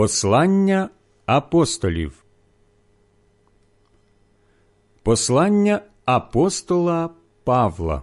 Послання апостолів. Послання апостола Павла.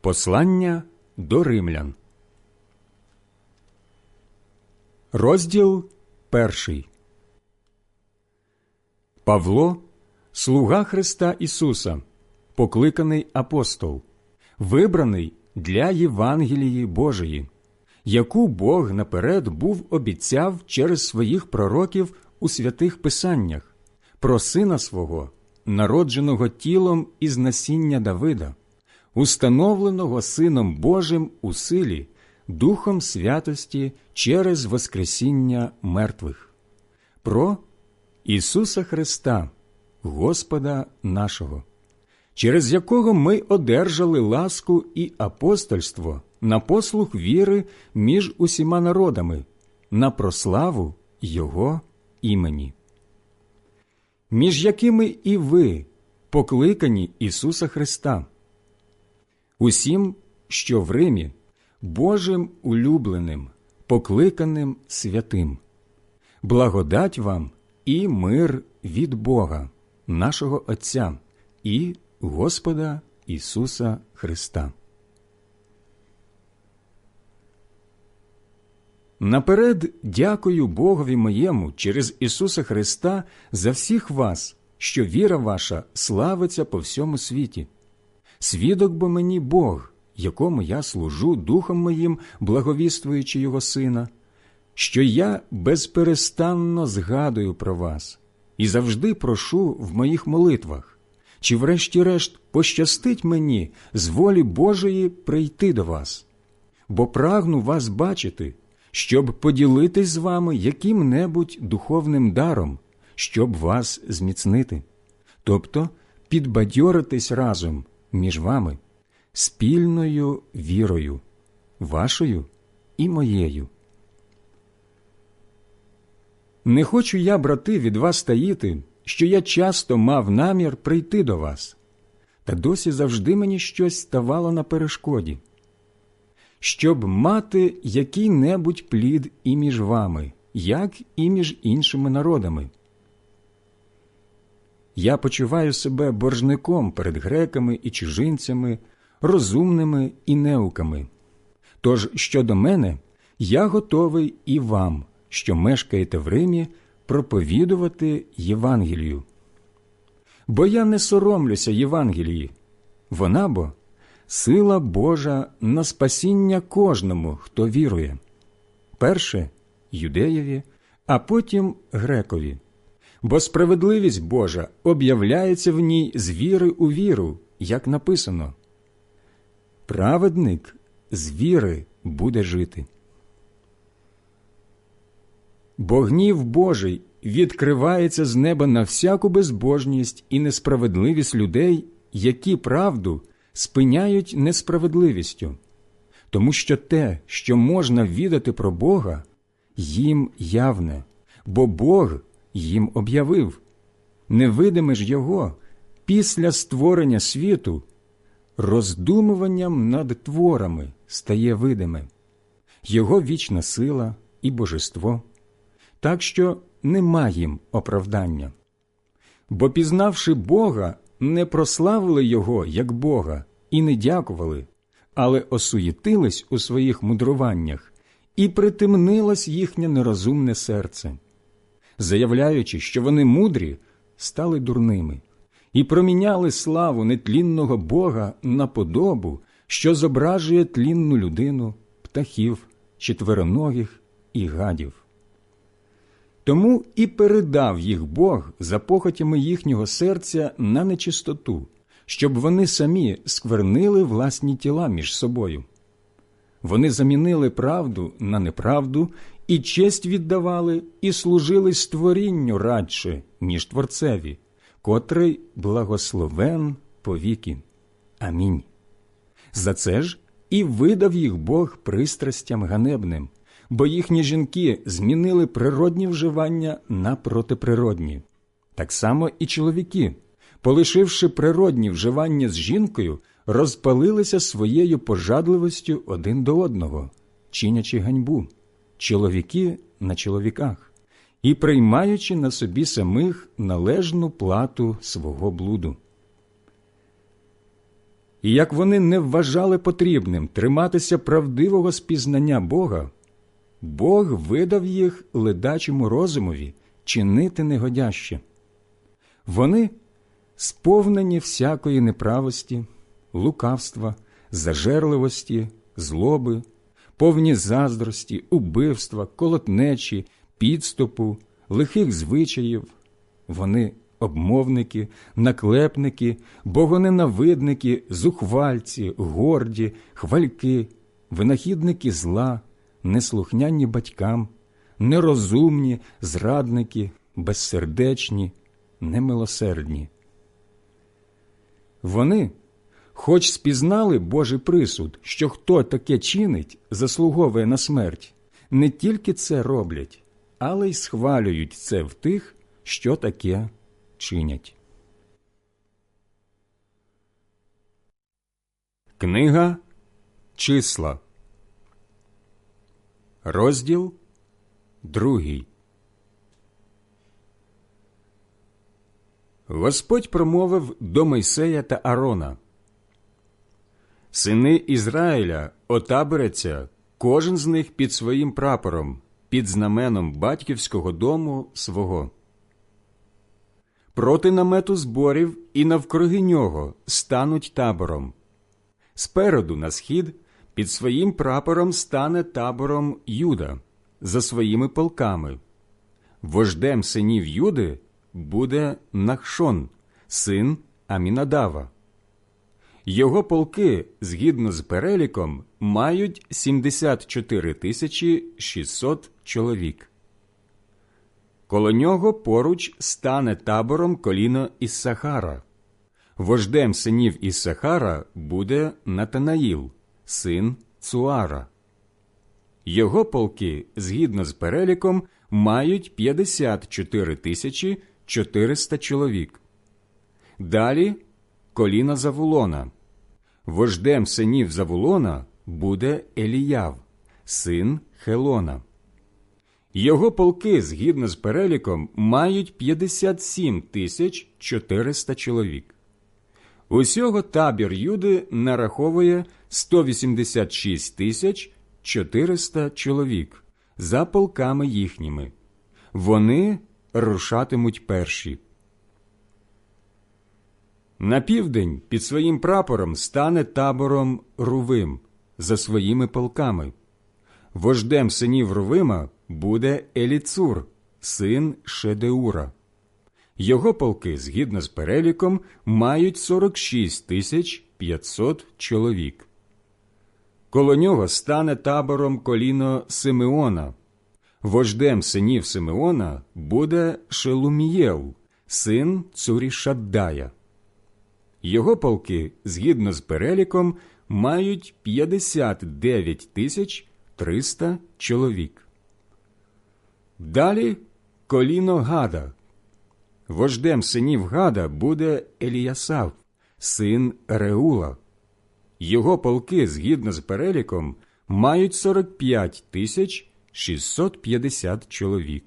Послання до римлян. Розділ перший. Павло, слуга Христа Ісуса, покликаний апостол, вибраний для Євангелії Божої яку Бог наперед був обіцяв через своїх пророків у святих Писаннях про сина свого, народженого тілом із насіння Давида, установленого Сином Божим у силі, Духом святості через Воскресіння мертвих, про Ісуса Христа, Господа нашого, через якого ми одержали ласку і апостольство на послух віри між усіма народами, на прославу Його імені, між якими і ви покликані Ісуса Христа, усім, що в Римі, Божим улюбленим, покликаним святим, благодать вам і мир від Бога, нашого Отця і Господа Ісуса Христа. Наперед дякую Богові моєму через Ісуса Христа за всіх вас, що віра ваша славиться по всьому світі. Свідок бо мені Бог, якому я служу духом моїм, благовіствуючи Його Сина, що я безперестанно згадую про вас і завжди прошу в моїх молитвах, чи, врешті-решт, пощастить мені з волі Божої прийти до вас, бо прагну вас бачити щоб поділитись з вами яким-небудь духовним даром, щоб вас зміцнити, тобто підбадьоритись разом між вами спільною вірою, вашою і моєю. Не хочу я, брати, від вас таїти, що я часто мав намір прийти до вас, та досі завжди мені щось ставало на перешкоді щоб мати який-небудь плід і між вами, як і між іншими народами. Я почуваю себе боржником перед греками і чужинцями, розумними і неуками. Тож щодо мене, я готовий і вам, що мешкаєте в Римі, проповідувати Євангелію. Бо я не соромлюся Євангелії, вона бо сила Божа на спасіння кожному, хто вірує, перше юдеєві, а потім грекові. Бо справедливість Божа об'являється в ній з віри у віру, як написано. Праведник з віри буде жити. Бо гнів Божий відкривається з неба на всяку безбожність і несправедливість людей, які правду спиняють несправедливістю, тому що те, що можна відати про Бога, їм явне, бо Бог їм об'явив, невидиме ж Його після створення світу, роздумуванням над творами стає видиме, Його вічна сила і божество, так що нема їм оправдання. Бо, пізнавши Бога, не прославили Його як Бога і не дякували, але осуєтились у своїх мудруваннях і притемнилось їхнє нерозумне серце, заявляючи, що вони мудрі, стали дурними і проміняли славу нетлінного Бога на подобу, що зображує тлінну людину, птахів, четвероногих і гадів. Тому і передав їх Бог за похотями їхнього серця на нечистоту, щоб вони самі сквернили власні тіла між собою. Вони замінили правду на неправду і честь віддавали, і служили створінню радше, ніж Творцеві, котрий благословен повіки. Амінь. За це ж і видав їх Бог пристрастям ганебним бо їхні жінки змінили природні вживання на протиприродні. Так само і чоловіки, полишивши природні вживання з жінкою, розпалилися своєю пожадливостю один до одного, чинячи ганьбу. чоловіки на чоловіках і приймаючи на собі самих належну плату свого блуду. І як вони не вважали потрібним триматися правдивого спізнання Бога, Бог видав їх ледачому розумові чинити негодяще. Вони сповнені всякої неправості, лукавства, зажерливості, злоби, повні заздрості, убивства, колотнечі, підступу, лихих звичаїв. Вони обмовники, наклепники, богоненавидники, зухвальці, горді, хвальки, винахідники зла, неслухняні батькам, нерозумні, зрадники, безсердечні, немилосердні. Вони, хоч спізнали Божий присуд, що хто таке чинить, заслуговує на смерть, не тільки це роблять, але й схвалюють це в тих, що таке чинять. Книга Числа, розділ другий. Господь промовив до Мойсея та Арона. Сини Ізраїля отаборяться, кожен з них під своїм прапором, під знаменом батьківського дому свого. Проти намету зборів і навкруги нього стануть табором. Спереду на схід під своїм прапором стане табором Юда за своїми полками. Вождем синів Юди буде Нахшон, син Амінадава. Його полки, згідно з переліком, мають 74 тисячі 600 чоловік. Коло нього поруч стане табором коліно Іссахара. Вождем синів Іссахара буде Натанаїл, син Цуара. Його полки, згідно з переліком, мають 54 тисячі 400 чоловік. Далі коліна Завулона. Вождем синів Завулона буде Еліяв, син Хелона. Його полки, згідно з переліком, мають 57 тисяч 400 чоловік. Усього табір Юди нараховує 186 тисяч 400 чоловік за полками їхніми. Вони рушатимуть перші. На південь під своїм прапором стане табором Рувим за своїми полками. Вождем синів Рувима буде Еліцур, син Шедеура. Його полки, згідно з переліком, мають 46 тисяч 500 чоловік. Коло нього стане табором коліно Симеона. Вождем синів Симеона буде Шелумієл, син Цурішаддая. Його полки, згідно з переліком, мають 59 тисяч 300 чоловік. Далі коліно Гада. Вождем синів Гада буде Еліясав, син Реула. Його полки, згідно з переліком, мають 45 тисяч 650 чоловік.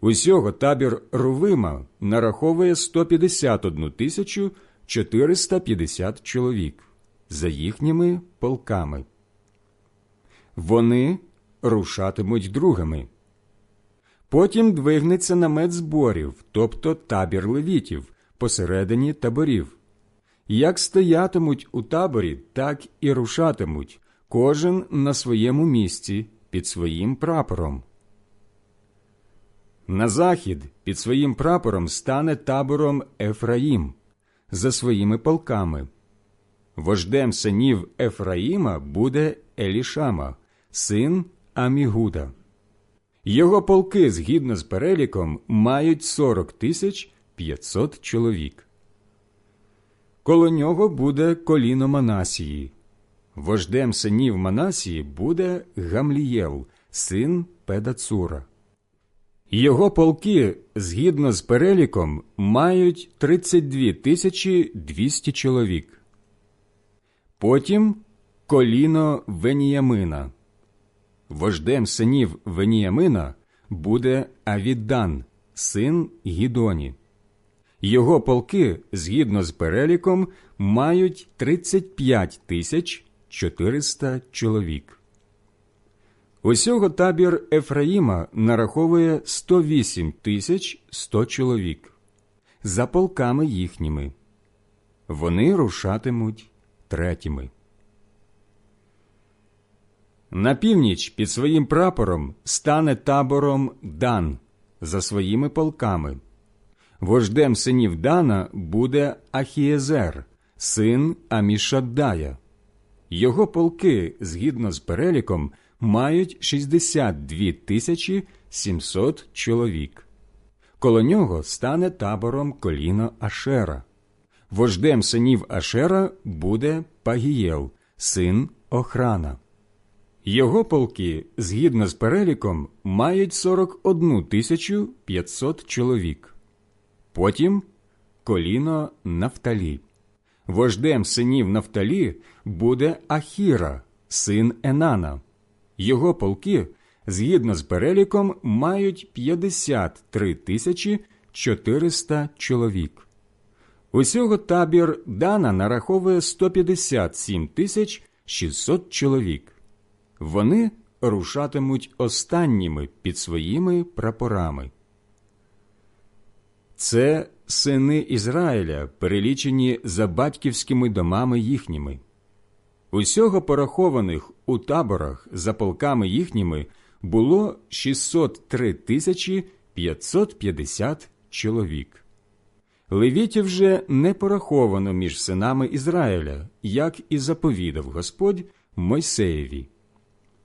Усього табір Рувима нараховує 151 тисячу 450 чоловік за їхніми полками. Вони рушатимуть другими. Потім двигнеться намет зборів, тобто табір левітів, посередині таборів. Як стоятимуть у таборі, так і рушатимуть, кожен на своєму місці під своїм прапором. На захід під своїм прапором стане табором Ефраїм за своїми полками. Вождем синів Ефраїма буде Елішама, син Амігуда. Його полки, згідно з переліком, мають 40 тисяч 500 чоловік. Коло нього буде коліно Манасії. Вождем синів Манасії буде Гамлієл, син Педацура. Його полки, згідно з переліком, мають 32 тисячі 200 чоловік. Потім коліно Веніямина. вождем синів Веніямина буде Авідан, син Гідоні. Його полки, згідно з переліком, мають 35 тисяч 400 чоловік. Усього табір Ефраїма нараховує 108 тисяч 100 чоловік за полками їхніми. Вони рушатимуть третіми. На північ під своїм прапором стане табором Дан за своїми полками. Вождем синів Дана буде Ахієзер, син Амішаддая. Його полки, згідно з переліком, мають 62 тисячі 700 чоловік. Коло нього стане табором коліно Ашера. Вождем синів Ашера буде Пагієл, син Охрана. Його полки, згідно з переліком, мають 41 тисячу 500 чоловік. Потім коліно Нафталі. Вождем синів Нафталі буде Ахіра, син Енана. Його полки, згідно з переліком, мають 53 тисячі 400 чоловік. Усього табір Дана нараховує 157 тисяч 600 чоловік. Вони рушатимуть останніми під своїми прапорами. Це сини Ізраїля, перелічені за батьківськими домами їхніми. Усього порахованих у таборах за полками їхніми було 603 тисячі 550 чоловік. Левітів же не пораховано між синами Ізраїля, як і заповідав Господь Мойсеєві.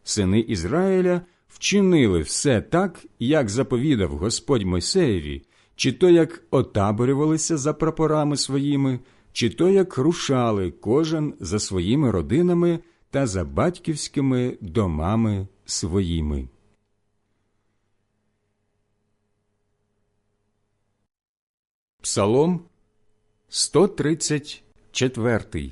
Сини Ізраїля вчинили все так, як заповідав Господь Мойсеєві, чи то як отаборювалися за прапорами своїми, чи то як рушали кожен за своїми родинами та за батьківськими домами своїми. Псалом 134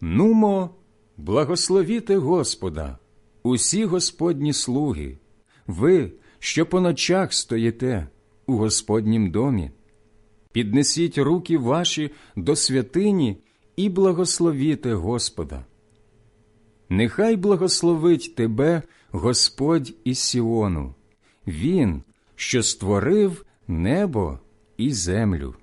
Нумо, благословіте Господа, усі Господні слуги, ви, що по ночах стоїте у Господнім домі. Піднесіть руки ваші до святині і благословіте Господа. Нехай благословить тебе Господь із Сіону, Він, що створив небо і землю.